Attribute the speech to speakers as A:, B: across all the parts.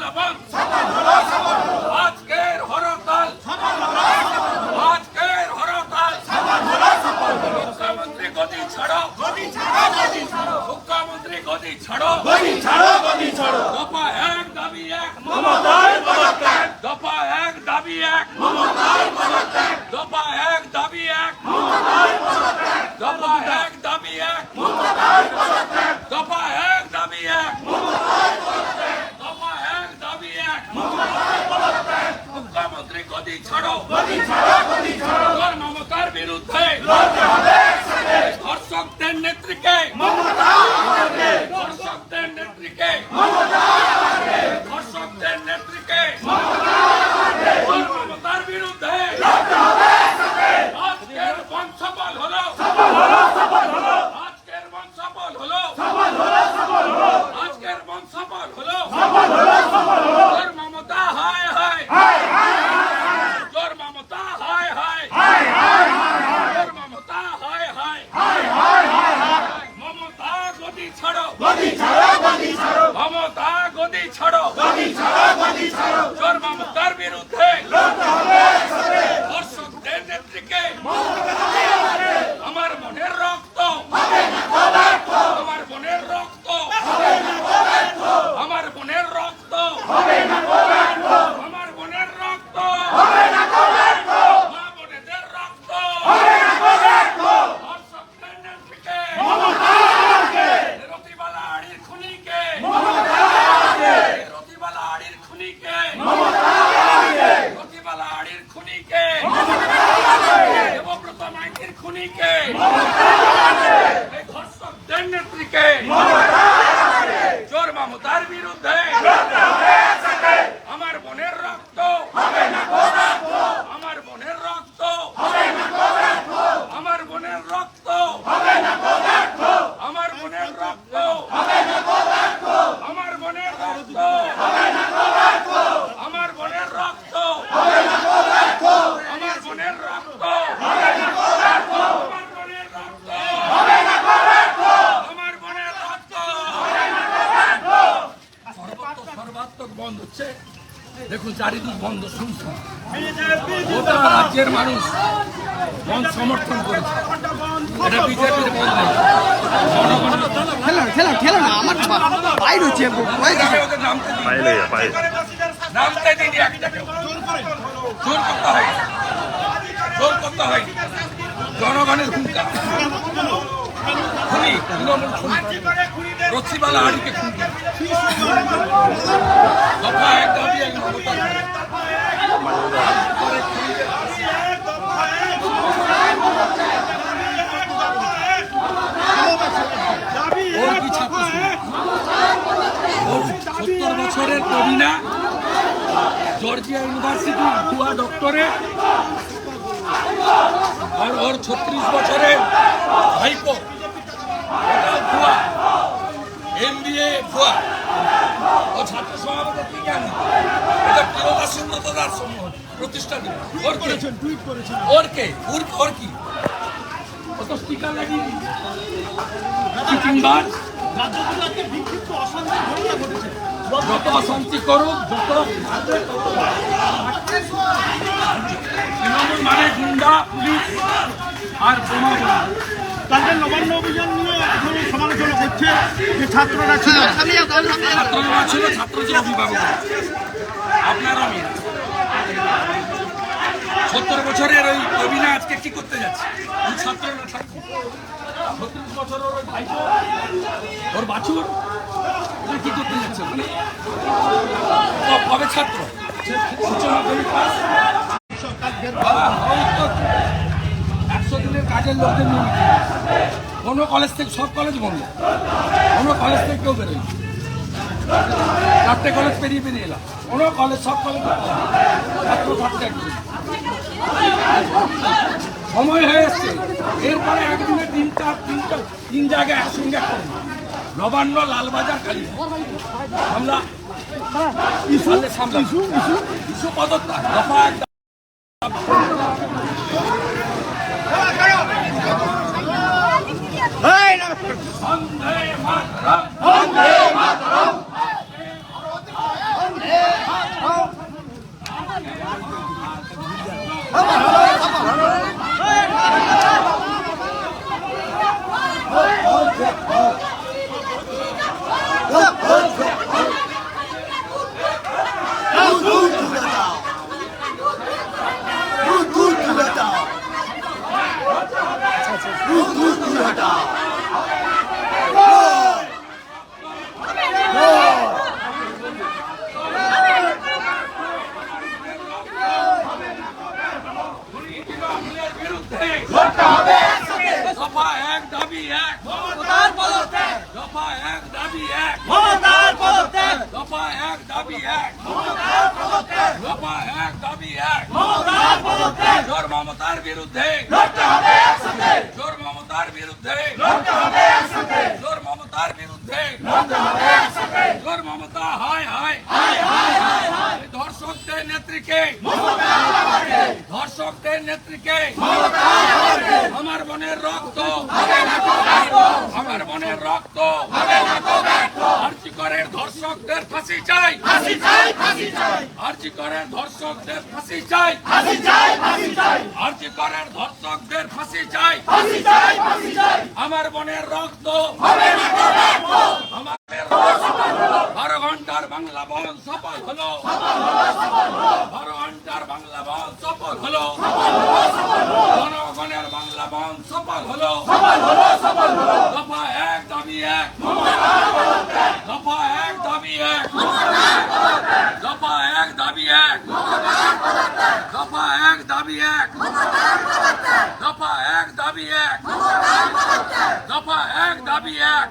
A: বন্ধ আজকের হরতাল। আজকের হরতাল। মুখ্যমন্ত্রী গদি ছাড়ো। মুখ্যমন্ত্রী গদি ছাড়ো। দফা এক, দাবি এক। দফা এক, দাবি এক। দফা এক, দাবি মোদি ছাড়ো। মোদি ছাড়ো মোদি ছাড়ো। মমতার বিরুদ্ধে। লড়তে হবে। கோரிக்கை দেখুন চারিদিক বন্ধ শুনছেন গোটা রাজ্যের মানুষ বন্ধ সমর্থন করেছে। এটা বিজেপির বন্ধ
B: খেলো না, খেলো খেলো না আমার বা- বাইর হচ্ছে
A: ওকে নামতে দিন
C: পাইলে পাই
A: নামতে দিন একটাকে জোর করতে হয়। জোর করতে হয়। জনগণের ভূমিকা সত্তর বছরের কবিনা জর্জিয়া ইউনিভার্সিটি ভুয়া ডক্টরেট আর ওর ছত্রিশ বছরের ভুয়া এমবিএ ভুয়া। ও ছাত্র সমাবেশে কি জানি এটা প্রিয়দা সুব্রতদার সমূহ প্রতিষ্ঠা দিল ওর কে? ওর কে? ওর ওর কি? ও তো স্টিকার লাগিয়ে দিয়েছে। চিটিংবাজ যত অশান্তি করুক যত তৃণমূল মানে গুন্ডা পুলিশ আর বোমা বোমা
C: তাদের নবান্ন অভিযান নিয়ে এখন সমালোচনা করছে যে ছাত্ররা ছিল।
A: ছাত্ররা ছিল ছাত্র ছিল অভিভাবক। আপনার আমি। সত্তর বছরের ওই অভিনয় আজকে কি করতে যাচ্ছে? ছাত্ররা ছাত্র ছত্রিশ বছরের ওই ভাইপো? ওর বাছুর? কি করতে যাচ্ছে ক- কবে ছাত্র? একশো দিনের কাজের লোকদের নিয়ে। কোনো কলেজ থেকে, সব কলেজ বন্ধ। কোনো কলেজ থেকে কেউ বেরোয় চারটে কলেজ পেরিয়ে পেরিয়ে এলাম। কোনো কলেজ সব কলেজ ছাত্র সময় হয়ে এসছে। এরপরে একদিনে তিনটা তিনটা তিন জায়গায় একসঙ্গে নবান্ন, লালবাজার কালী আমরা সামলা ইস্যু পদত্যাগ। দফা। এক বন্দে মাতরম তৃণমূলের বিরুদ্ধে দফা এক দাবি এক দফা এক দাবি এক দফা এক দাবি এক দফা এক দাবি এক জোর মমতার বিরুদ্ধে। জোর মমতার বিরুদ্ধে। জোর মমতার বিরুদ্ধে। জোর মমতা হায় হায়। ধর্ষকদের নেত্রীকে। ধর্ষকদের নেত্রীকে। আমার বোনের রক্ত। আমার বোনের রক্ত আর্জিকরের ধর্ষকদের ফাঁসি চাই। আর্জিকরের ধর্ষকদের ফাঁসি চাই। আর্জিকরের ধর্ষকদের ফাঁসি চাই। আমার বোনের রক্ত। আমাদের বারো ঘণ্টার বাংলা বন সফল হলো। বারো ঘণ্টার বাংলা বন সফল হলো। বাংলা বন হলো, সফল হলো সফল হলো। দফা এক, দাবি এক। দফা এক, দাবি এক। দফা এক, দাবি এক। দফা এক, দাবি এক। দফা এক, দাবি এক। দফা এক, দাবি এক।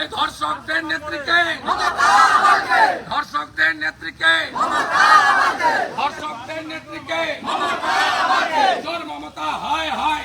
A: এই ধর্ষকদের নেত্রীকে ধর্ষকদের নেত্রীকে ধর্ষকদের নেত্রীকে, জোর মমতা, হায় হায়।